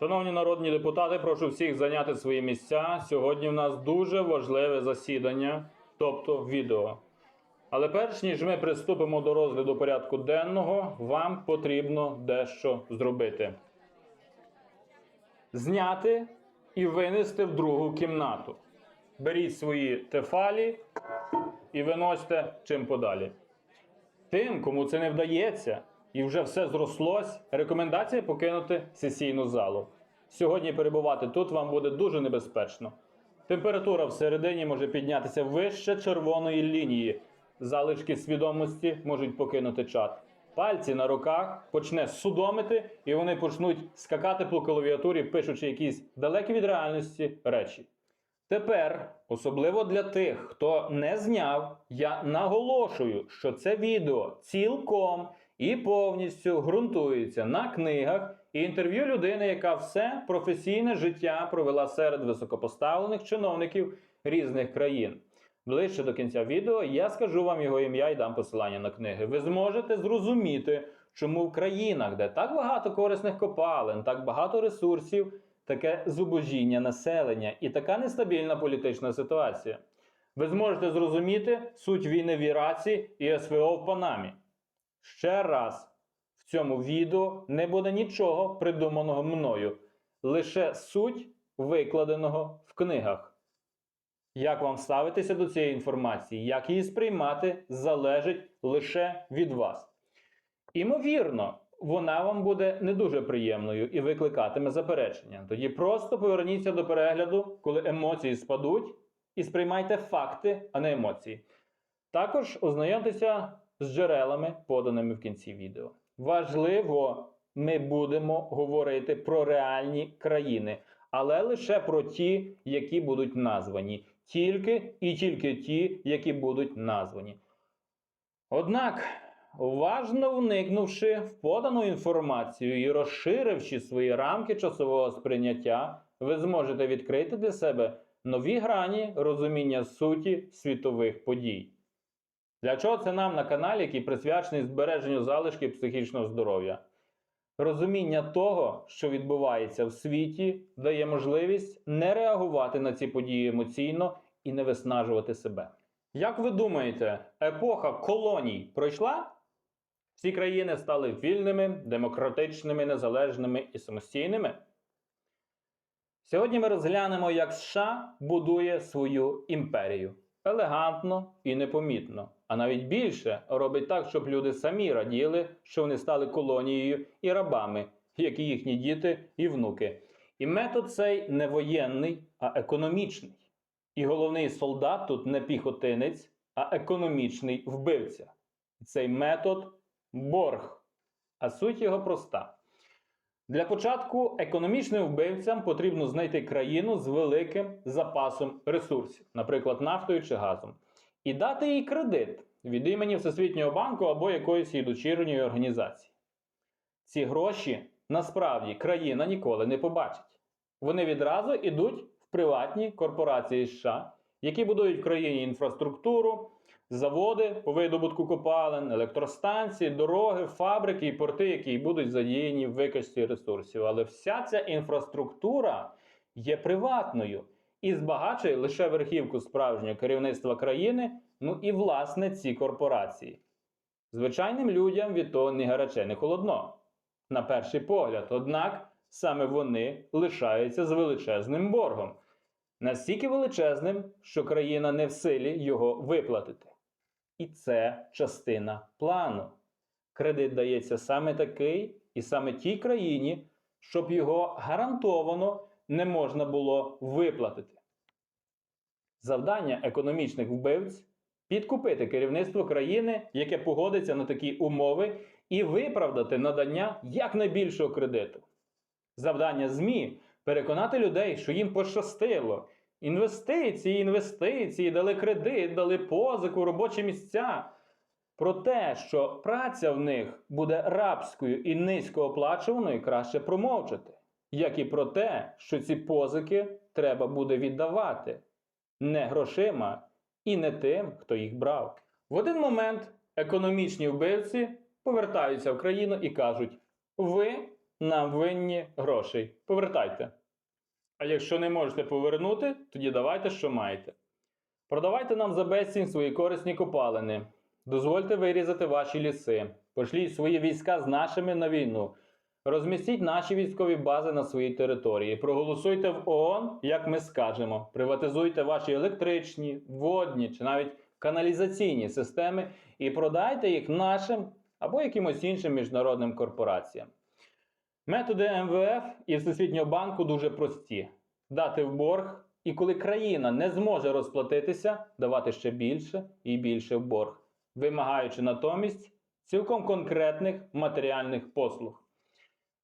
Шановні народні депутати, прошу всіх зайняти свої місця. Сьогодні в нас дуже важливе засідання, тобто відео. Але перш ніж ми приступимо до розгляду порядку денного, вам потрібно дещо зробити: зняти і винести в другу кімнату. Беріть свої тефалі і виносьте чим подалі. Тим, кому це не вдається і вже все зрослось, рекомендація покинути сесійну залу. Сьогодні перебувати тут вам буде дуже небезпечно. Температура всередині може піднятися вище червоної лінії. Залишки свідомості можуть покинути чат. Пальці на руках почне судомити, і вони почнуть скакати по клавіатурі, пишучи якісь далекі від реальності речі. Тепер, особливо для тих, хто не зняв, я наголошую, що це відео цілком і повністю ґрунтується на книгах і інтерв'ю людини, яка все професійне життя провела серед високопоставлених чиновників різних країн. Ближче до кінця відео я скажу вам його ім'я і дам посилання на книги. Ви зможете зрозуміти, чому в країнах, де так багато корисних копалин, так багато ресурсів, таке зубожіння населення і така нестабільна політична ситуація. Ви зможете зрозуміти суть війни в Іраці і СВО в Панамі. Ще раз, в цьому відео не буде нічого придуманого мною, лише суть викладеного в книгах. Як вам ставитися до цієї інформації, як її сприймати, залежить лише від вас. Імовірно, вона вам буде не дуже приємною і викликатиме заперечення. Тоді просто поверніться до перегляду, коли емоції спадуть, і сприймайте факти, а не емоції. Також ознайомтеся з джерелами, поданими в кінці відео. Важливо, ми будемо говорити про реальні країни, але лише про ті, які будуть названі. Тільки і тільки ті, які будуть названі. Однак, уважно вникнувши в подану інформацію і розширивши свої рамки часового сприйняття, ви зможете відкрити для себе нові грані розуміння суті світових подій. Для чого це нам на каналі, який присвячений збереженню залишків психічного здоров'я? Розуміння того, що відбувається в світі, дає можливість не реагувати на ці події емоційно і не виснажувати себе. Як ви думаєте, епоха колоній пройшла? Всі країни стали вільними, демократичними, незалежними і самостійними? Сьогодні ми розглянемо, як США будує свою імперію елегантно і непомітно. А навіть більше робить так, щоб люди самі раділи, що вони стали колонією і рабами, як і їхні діти і внуки. І метод цей не воєнний, а економічний. І головний солдат тут не піхотинець, а економічний вбивця. Цей метод борг. А суть його проста. Для початку економічним вбивцям потрібно знайти країну з великим запасом ресурсів, наприклад, нафтою чи газом, і дати їй кредит від імені Всесвітнього банку або якоїсь її дочірньої організації. Ці гроші насправді країна ніколи не побачить. Вони відразу йдуть в приватні корпорації США, які будують в країні інфраструктуру, заводи по видобутку копалин, електростанції, дороги, фабрики і порти, які будуть задіяні в викачці ресурсів. Але вся ця інфраструктура є приватною і збагачує лише верхівку справжнього керівництва країни, ну і власне ці корпорації. Звичайним людям від того ні гаряче, не холодно. На перший погляд, однак саме вони лишаються з величезним боргом. Настільки величезним, що країна не в силі його виплатити. І це частина плану. Кредит дається саме такий і саме тій країні, щоб його гарантовано не можна було виплатити. Завдання економічних вбивць підкупити керівництво країни, яке погодиться на такі умови, і виправдати надання якнайбільшого кредиту. Завдання ЗМІ переконати людей, що їм пощастило. Інвестиції, інвестиції, дали кредит, дали позику, робочі місця. Про те, що праця в них буде рабською і низькооплачуваною, краще промовчати. Як і про те, що ці позики треба буде віддавати не грошима і не тим, хто їх брав. В один момент економічні вбивці повертаються в країну і кажуть: ви нам винні грошей. Повертайте. А якщо не можете повернути, тоді давайте, що маєте. Продавайте нам за безцінь свої корисні копалини. Дозвольте вирізати ваші ліси. Пошліть свої війська з нашими на війну. Розмістіть наші військові бази на своїй території. Проголосуйте в ООН, як ми скажемо. Приватизуйте ваші електричні, водні чи навіть каналізаційні системи і продайте їх нашим або якимось іншим міжнародним корпораціям. Методи МВФ і Всесвітнього банку дуже прості: дати в борг, і коли країна не зможе розплатитися, давати ще більше і більше в борг, вимагаючи натомість цілком конкретних матеріальних послуг.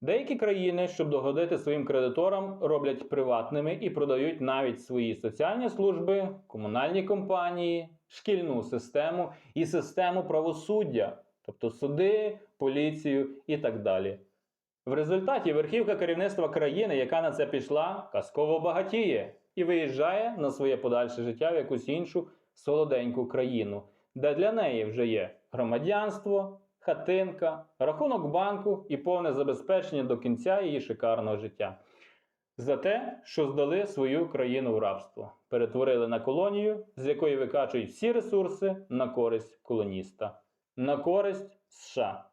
Деякі країни, щоб догодити своїм кредиторам, роблять приватними і продають навіть свої соціальні служби, комунальні компанії, шкільну систему і систему правосуддя, тобто суди, поліцію і так далі. В результаті верхівка керівництва країни, яка на це пішла, казково багатіє і виїжджає на своє подальше життя в якусь іншу солоденьку країну, де для неї вже є громадянство, хатинка, рахунок банку і повне забезпечення до кінця її шикарного життя. За те, що здали свою країну в рабство, перетворили на колонію, з якої викачують всі ресурси на користь колоніста, на користь США.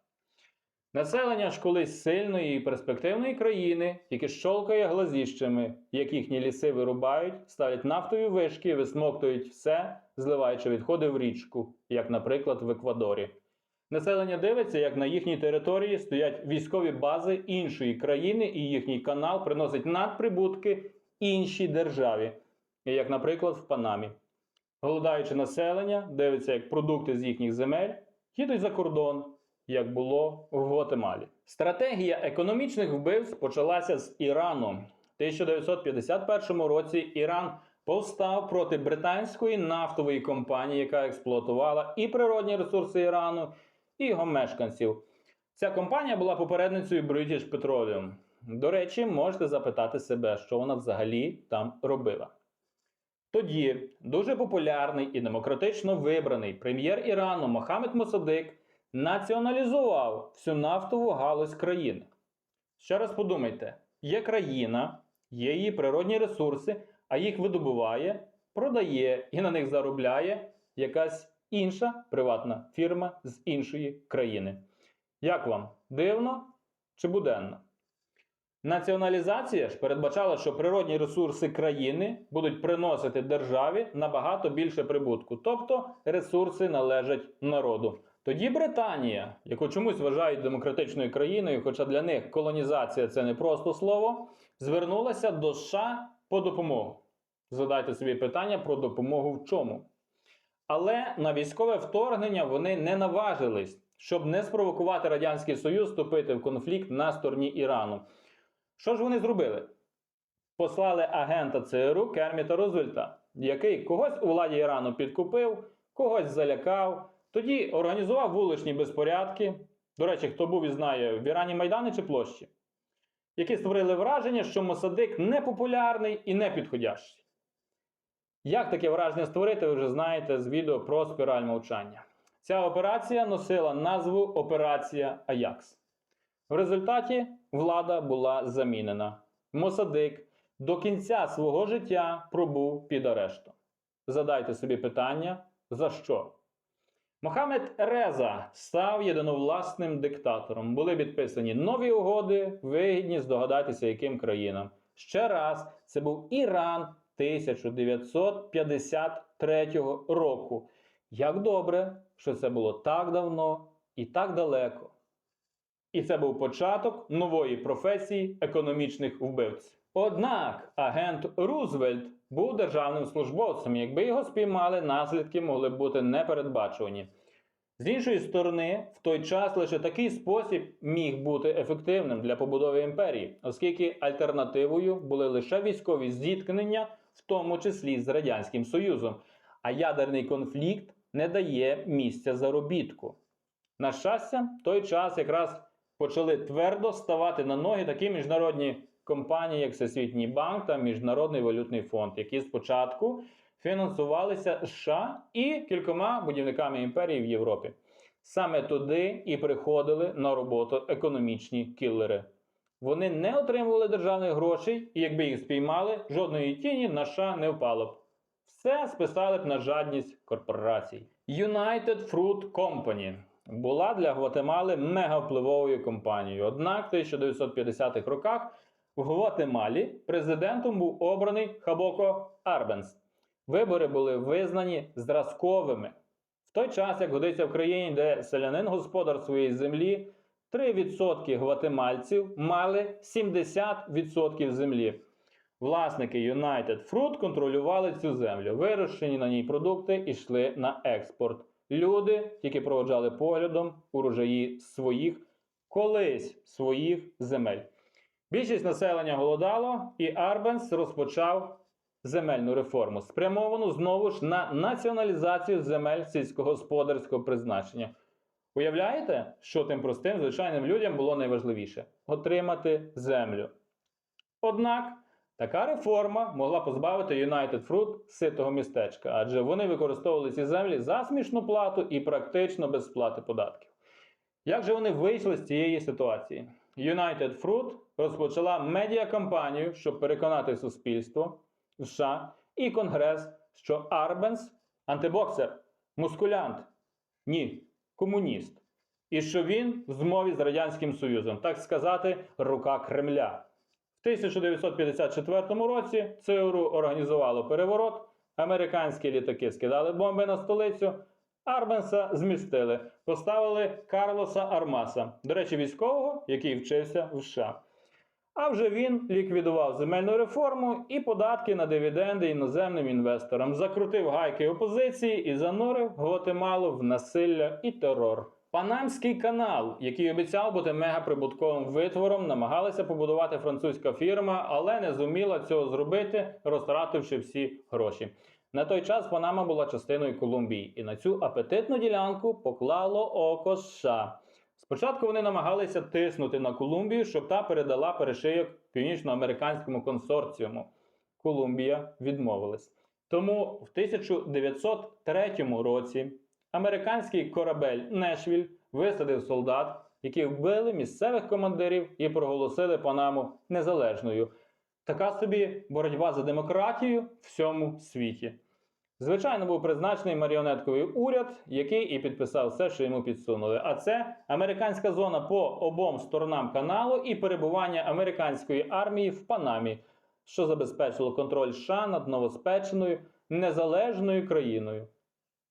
Населення ж колись сильної і перспективної країни тільки щолкає глазіщами, як їхні ліси вирубають, ставлять нафтові вишки, висмоктують все, зливаючи відходи в річку, як, наприклад, в Еквадорі. Населення дивиться, як на їхній території стоять військові бази іншої країни, і їхній канал приносить надприбутки іншій державі, як, наприклад, в Панамі. Голодаюче населення дивиться, як продукти з їхніх земель їдуть за кордон, як було в Гватемалі. Стратегія економічних вбивств почалася з Ірану. В 1951 році Іран повстав проти британської нафтової компанії, яка експлуатувала і природні ресурси Ірану, і його мешканців. Ця компанія була попередницею British Petroleum. До речі, можете запитати себе, що вона взагалі там робила. Тоді дуже популярний і демократично вибраний прем'єр Ірану Мохаммед Мосадик націоналізував всю нафтову галузь країни. Ще раз подумайте: є країна, є її природні ресурси, а їх видобуває, продає і на них заробляє якась інша приватна фірма з іншої країни. Як вам дивно чи буденно? Націоналізація ж передбачала, що природні ресурси країни будуть приносити державі набагато більше прибутку, тобто ресурси належать народу. Тоді Британія, яку чомусь вважають демократичною країною, хоча для них колонізація це не просто слово, звернулася до США по допомогу. Задайте собі питання про допомогу в чому. Але на військове вторгнення вони не наважились, щоб не спровокувати Радянський Союз вступити в конфлікт на стороні Ірану. Що ж вони зробили? Послали агента ЦРУ Керміта Рузвельта, який когось у владі Ірану підкупив, когось залякав, тоді організував вуличні безпорядки. До речі, хто був і знає, в Ірані Майдани чи площі, які створили враження, що Мосадик непопулярний і непідходящий. Як таке враження створити, ви вже знаєте з відео про спіраль мовчання. Ця операція носила назву Операція Аякс. В результаті влада була замінена. Мосадик до кінця свого життя пробув під арештом. Задайте собі питання, за що? Мохамед Реза став єдиновласним диктатором. Були підписані нові угоди, вигідні здогадатися, яким країнам. Ще раз, це був Іран 1953 року. Як добре, що це було так давно і так далеко. І це був початок нової професії економічних вбивців. Однак агент Рузвельт був державним службовцем. Якби його спіймали, наслідки могли б бути непередбачувані. З іншої сторони, в той час лише такий спосіб міг бути ефективним для побудови імперії, оскільки альтернативою були лише військові зіткнення, в тому числі з Радянським Союзом, а ядерний конфлікт не дає місця заробітку. На щастя, в той час якраз почали твердо ставати на ноги такі міжнародні компанії, як Всесвітній банк та Міжнародний валютний фонд, які спочатку фінансувалися США і кількома будівниками імперії в Європі. Саме туди і приходили на роботу економічні кілери. Вони не отримували державних грошей, і якби їх спіймали, жодної тіні на США не впало б. Все списали б на жадність корпорацій. United Fruit Company була для Гватемали мегавпливовою компанією. Однак в 1950-х роках в Гватемалі президентом був обраний Хабоко Арбенс. Вибори були визнані зразковими. В той час, як годиться в країні, де селянин господар своєї землі, 3% гватемальців мали 70% землі. Власники United Fruit контролювали цю землю. Вирощені на ній продукти йшли на експорт. Люди тільки проводжали поглядом урожаї своїх, колись своїх земель. Більшість населення голодало, і Арбенс розпочав земельну реформу, спрямовану знову ж на націоналізацію земель сільськогосподарського призначення. Уявляєте, що тим простим звичайним людям було найважливіше отримати землю. Однак така реформа могла позбавити United Fruit ситого містечка, адже вони використовували ці землі за смішну плату і практично без сплати податків. Як же вони вийшли з цієї ситуації? United Fruit розпочала медіакампанію, щоб переконати суспільство США і Конгрес, що Арбенс антибоксер, мускулянт, ні, комуніст. І що він в змові з Радянським Союзом, так сказати, рука Кремля. В 1954 році ЦРУ організувало переворот, американські літаки скидали бомби на столицю, Арбенса змістили, поставили Карлоса Армаса, до речі, військового, який вчився в США. А вже він ліквідував земельну реформу і податки на дивіденди іноземним інвесторам, закрутив гайки опозиції і занурив Гватемалу в насилля і терор. Панамський канал, який обіцяв бути мегаприбутковим витвором, намагалася побудувати французька фірма, але не зуміла цього зробити, розтративши всі гроші. На той час Панама була частиною Колумбії, і на цю апетитну ділянку поклало око США. Спочатку вони намагалися тиснути на Колумбію, щоб та передала перешийок північноамериканському консорціуму. Колумбія відмовилась. Тому в 1903 році американський корабель Нешвіль висадив солдат, які вбили місцевих командирів і проголосили Панаму незалежною. Така собі боротьба за демократію в всьому світі. Звичайно, був призначений маріонетковий уряд, який і підписав все, що йому підсунули. А це американська зона по обом сторонам каналу і перебування американської армії в Панамі, що забезпечило контроль США над новоспеченою незалежною країною.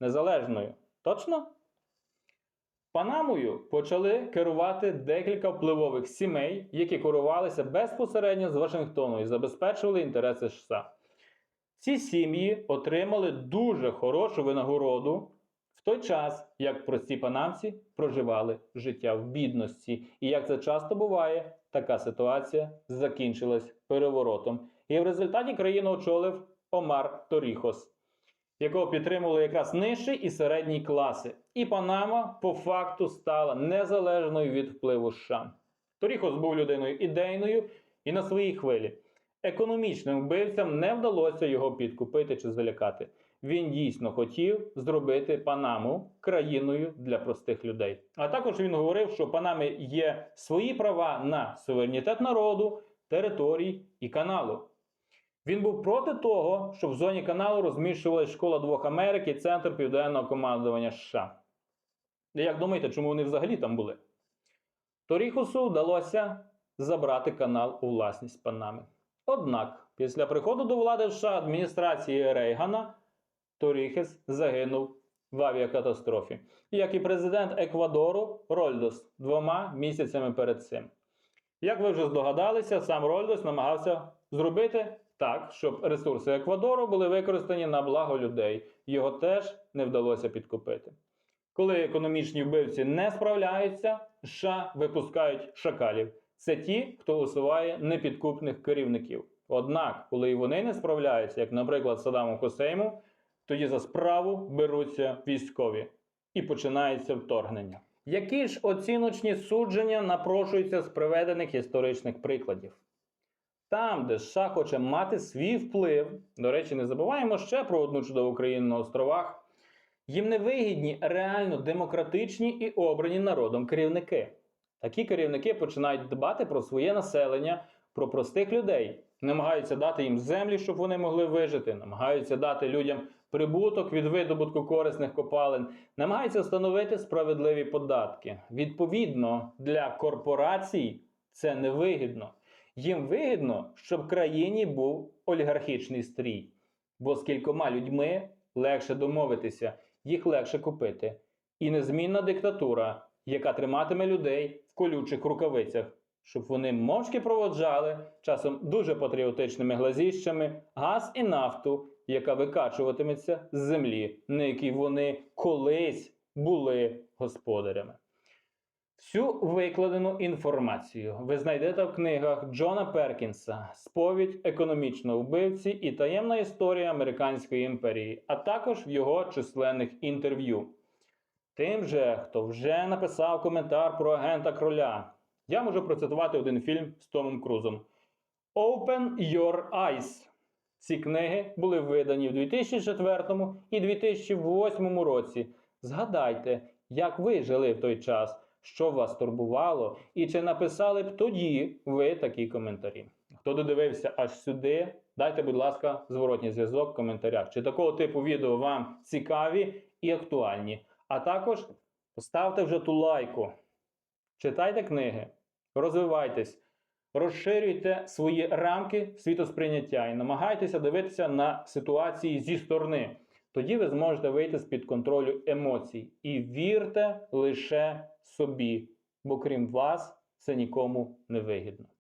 Незалежною. Точно? Панамою почали керувати декілька впливових сімей, які керувалися безпосередньо з Вашингтону і забезпечували інтереси США. Ці сім'ї отримали дуже хорошу винагороду в той час, як прості панамці проживали життя в бідності. І як це часто буває, така ситуація закінчилась переворотом. І в результаті країну очолив Омар Торіхос, якого підтримували якраз нижчий і середній класи. І Панама по факту стала незалежною від впливу США. Торіхос був людиною ідейною і на своїй хвилі. Економічним вбивцям не вдалося його підкупити чи залякати. Він дійсно хотів зробити Панаму країною для простих людей. А також він говорив, що Панамі є свої права на суверенітет народу, територій і каналу. Він був проти того, щоб в зоні каналу розміщувалась школа двох Америк і центр південного командування США. Як думаєте, чому вони взагалі там були? Торіхусу вдалося забрати канал у власність Панами. Однак, після приходу до влади США адміністрації Рейгана Торіхес загинув в авіакатастрофі, як і президент Еквадору Рольдос двома місяцями перед цим. Як ви вже здогадалися, сам Рольдос намагався зробити так, щоб ресурси Еквадору були використані на благо людей. Його теж не вдалося підкупити. Коли економічні вбивці не справляються, США випускають шакалів. Це ті, хто усуває непідкупних керівників. Однак, коли і вони не справляються, як, наприклад, Саддаму Хусейму, тоді за справу беруться військові і починається вторгнення. Які ж оціночні судження напрошуються з приведених історичних прикладів? Там, де США хоче мати свій вплив, до речі, не забуваємо ще про одну чудову країну на островах, їм не вигідні реально демократичні і обрані народом керівники. Такі керівники починають дбати про своє населення, про простих людей, намагаються дати їм землі, щоб вони могли вижити, намагаються дати людям прибуток від видобутку корисних копалин, намагаються встановити справедливі податки. Відповідно, для корпорацій це невигідно. Їм вигідно, щоб в країні був олігархічний стрій, бо з кількома людьми легше домовитися, їх легше купити. І незмінна диктатура, яка триматиме людей колючих рукавицях, щоб вони мовчки проводжали часом дуже патріотичними глазіщами газ і нафту, яка викачуватиметься з землі, на якій вони колись були господарями. Всю викладену інформацію ви знайдете в книгах Джона Перкінса Сповідь економічного вбивці і таємна історія Американської імперії, а також в його численних інтерв'ю. Тим же, хто вже написав коментар про агента кроля, я можу процитувати один фільм з Томом Крузом Open Your Eyes. Ці книги були видані в 2004 і 2008 році. Згадайте, як ви жили в той час, що вас турбувало, і чи написали б тоді ви такі коментарі. Хто додивився аж сюди, дайте, будь ласка, зворотній зв'язок в коментарях. Чи такого типу відео вам цікаві і актуальні? А також поставте вже ту лайку, читайте книги, розвивайтесь, розширюйте свої рамки світосприйняття і намагайтеся дивитися на ситуації зі сторони. Тоді ви зможете вийти з-під контролю емоцій. І вірте лише собі, бо крім вас це нікому не вигідно.